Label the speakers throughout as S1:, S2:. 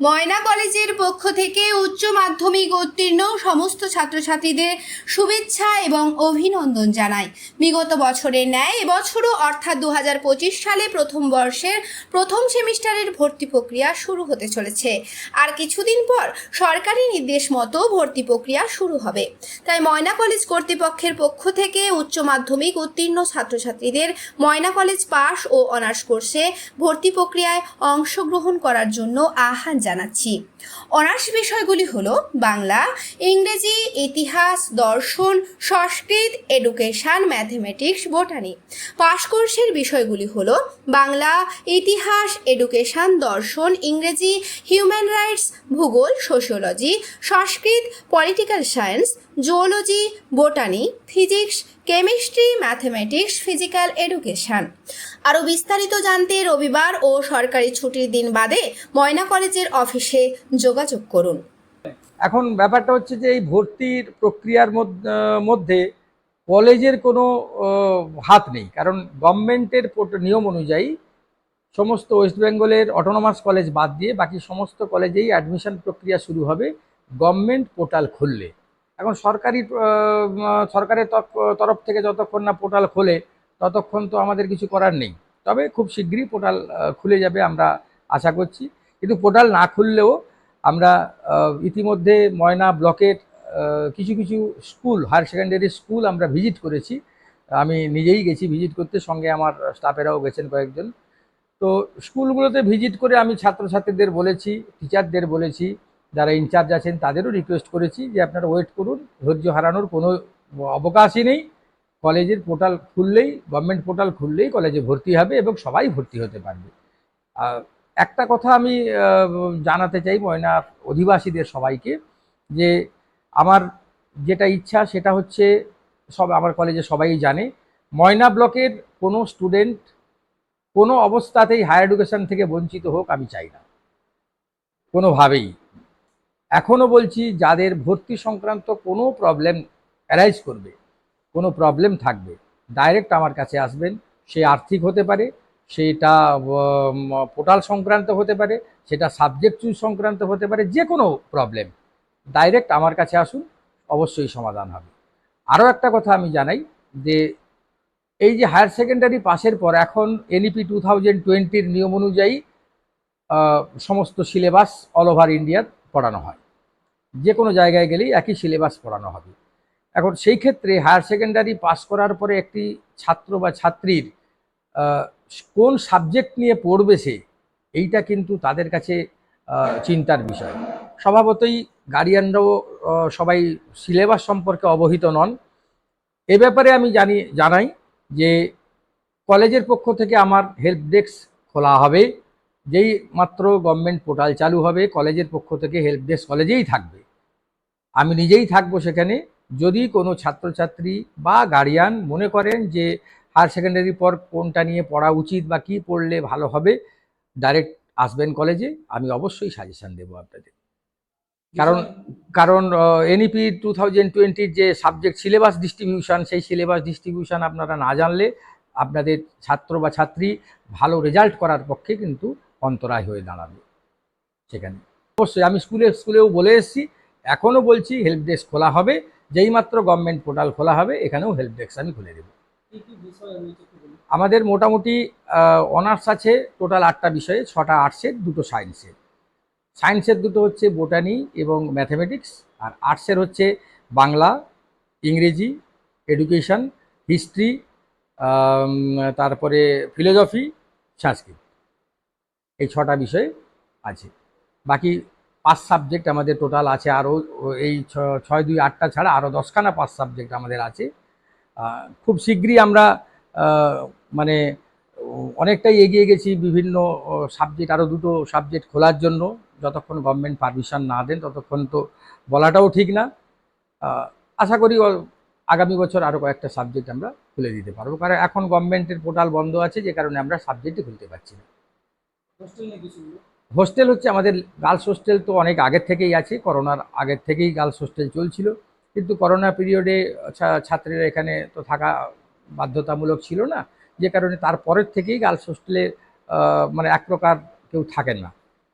S1: ময়না কলেজের পক্ষ থেকে উচ্চ মাধ্যমিক উত্তীর্ণ সমস্ত ছাত্রছাত্রীদের শুভেচ্ছা এবং অভিনন্দন জানায় বিগত বছরের ন্যায়, এবছরও অর্থাৎ দু হাজার পঁচিশ সালে প্রথম বর্ষের প্রথম সেমিস্টারের ভর্তি প্রক্রিয়া শুরু হতে চলেছে। আর কিছুদিন পর সরকারি নির্দেশ মতো ভর্তি প্রক্রিয়া শুরু হবে। তাই ময়না কলেজ কর্তৃপক্ষের পক্ষ থেকে উচ্চ মাধ্যমিক উত্তীর্ণ ছাত্রছাত্রীদের ময়না কলেজ পাস ও অনার্স কোর্সে ভর্তি প্রক্রিয়ায় অংশগ্রহণ করার জন্য আহ্বান জানাচ্ছি। অনার্স বিষয়গুলি হলো বাংলা, ইংরেজি, ইতিহাস, দর্শন, Sanskrit, education, mathematics, botany. Pass কোর্সের বিষয়গুলি হলো বাংলা, ইতিহাস, এডুকেশন, দর্শন, ইংরেজি, হিউম্যান রাইটস, ভূগোল, sociology, Sanskrit, political science, zoology, botany, physics chemistry, mathematics, physical education. আরও বিস্তারিত জানতে রবিবার ও সরকারি ছুটির দিন বাদে ময়না কলেজের অফিসে যোগাযোগ করুন।
S2: এখন ব্যাপারটা হচ্ছে যে এই ভর্তির প্রক্রিয়ার মধ্য- কলেজের কোনো হাত নেই। কারণ গভর্নমেন্টের নিয়ম অনুযায়ী সমস্ত ওয়েস্ট বেঙ্গলের অটোনমাস কলেজ বাদ দিয়ে বাকি সমস্ত কলেজেই অ্যাডমিশন প্রক্রিয়া শুরু হবে। গভর্নমেন্ট পোর্টাল খুললে। এখন সরকারি সরকারের তরফ থেকে যতক্ষণ না পোর্টাল খোলে, ততক্ষণ তো আমাদের কিছু করার নেই। তবে খুব শীঘ্রই পোর্টাল খুলে যাবে আমরা আশা করছি। কিন্তু পোর্টাল না খুললেও আমরা ইতিমধ্যে ময়না ব্লকের কিছু কিছু স্কুল, হায়ার সেকেন্ডারি স্কুল আমরা ভিজিট করেছি। আমি নিজেই গেছি ভিজিট করতে, সঙ্গে আমার স্টাফেরাও গেছেন কয়েকজন। তো স্কুলগুলোতে ভিজিট করে আমি ছাত্রছাত্রীদের বলেছি, টিচারদের বলেছি যারা ইনচার্জ আছেন, তাদেরও রিকোয়েস্ট করেছি যে আপনারা ওয়েট করুন, ধৈর্য হারানোর কোনো অবকাশই নেই। কলেজের পোর্টাল খুললেই গভর্নমেন্ট পোর্টাল খুললেই কলেজে ভর্তি হবে এবং সবাই ভর্তি হতে পারবে। একটা কথা আমি জানাতে চাই ময়না অধিবাসীদের সবাইকে, যে আমার যেটা ইচ্ছা সেটা হচ্ছে, সব আমার কলেজে সবাই জানে, ময়না ব্লকের কোনো স্টুডেন্ট কোনো অবস্থাতেই হায়ার এডুকেশন থেকে বঞ্চিত হোক আমি চাই না। কোনোভাবেই। এখনও বলছি, যাদের ভর্তি সংক্রান্ত কোনো প্রবলেম অ্যারাইজ করবে, কোনো প্রবলেম থাকবে ডাইরেক্ট আমার কাছে আসবেন, সে আর্থিক হতে পারে, সেটা পোর্টাল সংক্রান্ত হতে পারে, সেটা সাবজেক্ট চুজ সংক্রান্ত হতে পারে যে কোনো প্রবলেম ডাইরেক্ট আমার কাছে আসুন, অবশ্যই সমাধান হবে। আরও একটা কথা আমি জানাই, যে এই যে হায়ার সেকেন্ডারি পাশের পর এখন এনইপি টু থাউজেন্ড টোয়েন্টির নিয়ম অনুযায়ী সমস্ত সিলেবাস অল ওভার ইন্ডিয়ার পড়ানো হয়। যে কোনো জায়গায় গেলেই একই সিলেবাস পড়ানো হবে। এখন সেই ক্ষেত্রে হায়ার সেকেন্ডারি পাস করার পরে একটি ছাত্র বা ছাত্রীর কোন সাবজেক্ট নিয়ে পড়বে সে, এইটা কিন্তু তাদের কাছে চিন্তার বিষয়। স্বভাবতই গার্ডিয়ানরাও সবাই সিলেবাস সম্পর্কে অবহিত নন। এ ব্যাপারে আমি জানি, জানাই যে কলেজের পক্ষ থেকে আমার হেল্প ডেস্ক খোলা হবে। যেই মাত্র গভর্নমেন্ট পোর্টাল চালু হবে, কলেজের পক্ষ থেকে হেল্প ডেস্ক কলেজেই থাকবে। আমি নিজেই থাকব সেখানে। যদি কোনো ছাত্রছাত্রী বা গার্ডিয়ান মনে করেন যে হায়ার সেকেন্ডারি পর কোনটা নিয়ে পড়া উচিত বা কী পড়লে ভালো হবে ডাইরেক্ট আসবেন কলেজে। আমি অবশ্যই সাজেশন দেবো আপনাদের। কারণ কারণ এনইপি টু থাউজেন্ড টোয়েন্টির যে সাবজেক্ট সিলেবাস ডিস্ট্রিবিউশন সেই সিলেবাস ডিস্ট্রিবিউশন আপনারা না জানলে আপনাদের ছাত্র বা ছাত্রী ভালো রেজাল্ট করার পক্ষে কিন্তু অন্তরায় হয়ে দাঁড়াবে সেখানে। অবশ্যই আমি স্কুলে স্কুলেও বলে এসেছি এখনও বলছি হেল্প ডেস্ক খোলা হবে যেই মাত্র গভর্নমেন্ট পোর্টাল খোলা হবে এখানেও হেল্প ডেস্ক আমি খুলে দেবো। আমাদের মোটামুটি অনার্স আছে টোটাল আটটা বিষয়ে ছটা আর্টসের দুটো সায়েন্সের সায়েন্সের দুটো হচ্ছে বোটানি এবং ম্যাথমেটিক্স আর আর্টসের হচ্ছে বাংলা ইংরেজি এডুকেশন হিস্ট্রি তারপরে ফিলোজফি সংস্কৃত। এই ছটা বিষয় আছে। বাকি পাঁচ সাবজেক্ট আমাদের টোটাল আছে আরও, এই ছয়, দুই, আটটা ছাড়া আরও দশখানা পাঁচ সাবজেক্ট আমাদের আছে। খুব শীঘ্রই আমরা মানে অনেকটাই এগিয়ে গেছি বিভিন্ন সাবজেক্ট আরও দুটো সাবজেক্ট খোলার জন্য। যতক্ষণ গভর্নমেন্ট পারমিশন না দেন, ততক্ষণ তো বলাটাও ঠিক না। আশা করি আগামী বছর আরও কয়েকটা সাবজেক্ট আমরা খুলে দিতে পারব। কারণ এখন গভর্নমেন্টের পোর্টাল বন্ধ আছে, যে কারণে আমরা সাবজেক্টই খুলতে পারছি না।
S3: হোস্টেল
S2: হচ্ছে আমাদের গার্লস হোস্টেল তো অনেক আগের থেকেই আছে, করোনার আগের থেকেই গার্লস হোস্টেল চলছিল। কিন্তু করোনা পিরিয়ডে ছাত্রীরা এখানে তো থাকা বাধ্যতামূলক ছিল না, যে কারণে তারপরের থেকেই গার্লস হোস্টেলে মানে এক প্রকার কেউ থাকেন না।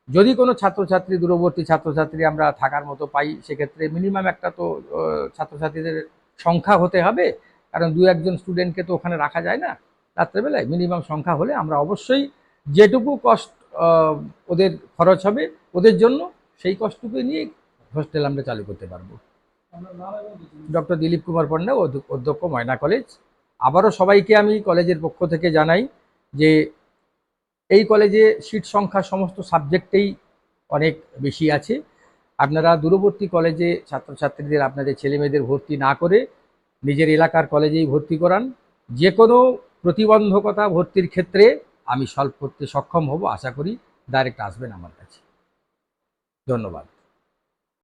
S2: যদি কোনো ছাত্রছাত্রী, দূরবর্তী ছাত্রছাত্রী আমরা থাকার মতো পাই, সেক্ষেত্রে মিনিমাম একটা তো ছাত্রছাত্রীদের সংখ্যা হতে হবে। কারণ দু একজন স্টুডেন্টকে তো ওখানে রাখা যায় না রাত্রেবেলায়। মিনিমাম সংখ্যা হলে আমরা অবশ্যই যেটুকু কষ্ট ওদের খরচ হবে, ওদের জন্য সেই কষ্টটুকু নিয়ে হোস্টেল আমরা চালু করতে পারব। ডক্টর দিলীপ কুমার পণ্ডা অধ্য- অধ্যক্ষ ময়না কলেজ আবারও সবাইকে আমি কলেজের পক্ষ থেকে জানাই যে এই কলেজে সিট সংখ্যা সমস্ত সাবজেক্টেই অনেক বেশি আছে। আপনারা দূরবর্তী কলেজে ছাত্রছাত্রীদের, আপনাদের ছেলেমেয়েদের ভর্তি না করে নিজের এলাকার কলেজেই ভর্তি করান। যে কোনো প্রতিবন্ধকতা ভর্তির ক্ষেত্রে আমি সলভ করতে সক্ষম হব আশা করি ডাইরেক্ট আসবেন আমার কাছে। ধন্যবাদ।